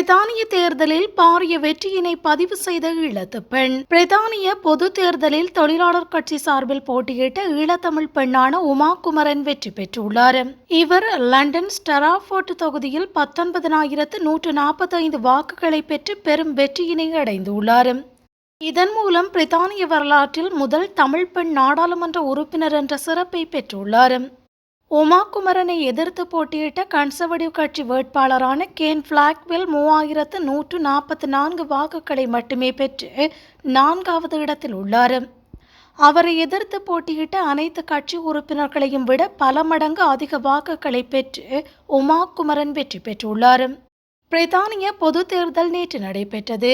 பிரித்தானிய தேர்தலில் பாரிய வெற்றியினை பதிவு செய்த ஈழத்து பெண். பிரித்தானிய பொது தேர்தலில் தொழிலாளர் கட்சி சார்பில் போட்டியிட்ட ஈழத்தமிழ் பெண்ணான உமா குமரன் வெற்றி பெற்றுள்ளார். இவர் லண்டன் ஸ்டராஃபோர்ட் தொகுதியில் பத்தொன்பதனாயிரத்து நூற்று நாற்பத்தைந்து வாக்குகளை பெற்று பெரும் வெற்றியினை அடைந்துள்ளார். இதன் மூலம் பிரித்தானிய வரலாற்றில் முதல் தமிழ் பெண் நாடாளுமன்ற உறுப்பினர் என்ற சிறப்பை பெற்றுள்ளார். உமாகுமரனை எதிர்த்து போட்டியிட்ட கன்சர்வேட்டிவ் கட்சி வேட்பாளரான கேன் பிளாக்வெல் மூவாயிரத்து நூற்று நாற்பத்தி நான்கு வாக்குகளை மட்டுமே பெற்று நான்காவது இடத்தில் உள்ளார். அவரை எதிர்த்து போட்டியிட்ட அனைத்து கட்சி உறுப்பினர்களையும் விட பல மடங்கு அதிக வாக்குகளை பெற்று உமாகுமரன் வெற்றி பெற்றுள்ளார். பிரித்தானிய பொது தேர்தல் நேற்று நடைபெற்றது.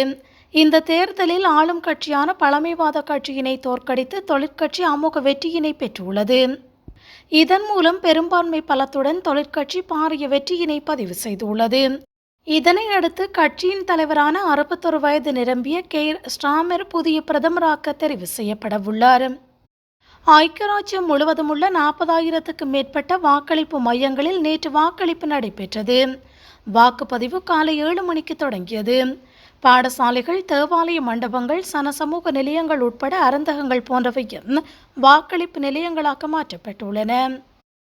இந்த தேர்தலில் ஆளும் கட்சியான பழமைவாத கட்சியினை தோற்கடித்து தொழிற்கட்சி அமோக வெற்றியினை பெற்றுள்ளது. இதன் மூலம் பெரும்பான்மை பலத்துடன் தொழிற்கட்சி பாரிய வெற்றியினை பதிவு செய்துள்ளது. இதனை அடுத்து கட்சியின் தலைவரான அறுபத்தொரு வயது நிரம்பிய கேர் ஸ்டாமர் புதிய பிரதமராக தெரிவு செய்யப்படவுள்ளார். ஐக்கியராஜ்யம் முழுவதும் உள்ள நாற்பதாயிரத்துக்கு மேற்பட்ட வாக்களிப்பு மையங்களில் நேற்று வாக்களிப்பு நடைபெற்றது. வாக்குப்பதிவு காலை ஏழு மணிக்கு தொடங்கியது. பாடசாலைகள் தேவாலய மண்டபங்கள் சனசமூக நிலையங்கள் உட்பட அறந்தகங்கள் போன்றவையும் வாக்களிப்பு நிலையங்களாக மாற்றப்பட்டுள்ளன.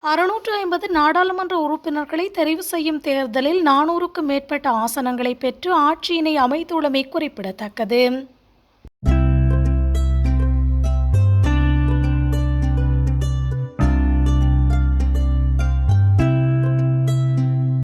அறுநூற்று ஐம்பது நாடாளுமன்ற உறுப்பினர்களை தெரிவு செய்யும் தேர்தலில் நானூறுக்கும் மேற்பட்ட ஆசனங்களை பெற்று ஆட்சியினை அமைத்துள்ளமை குறிப்பிடத்தக்கது.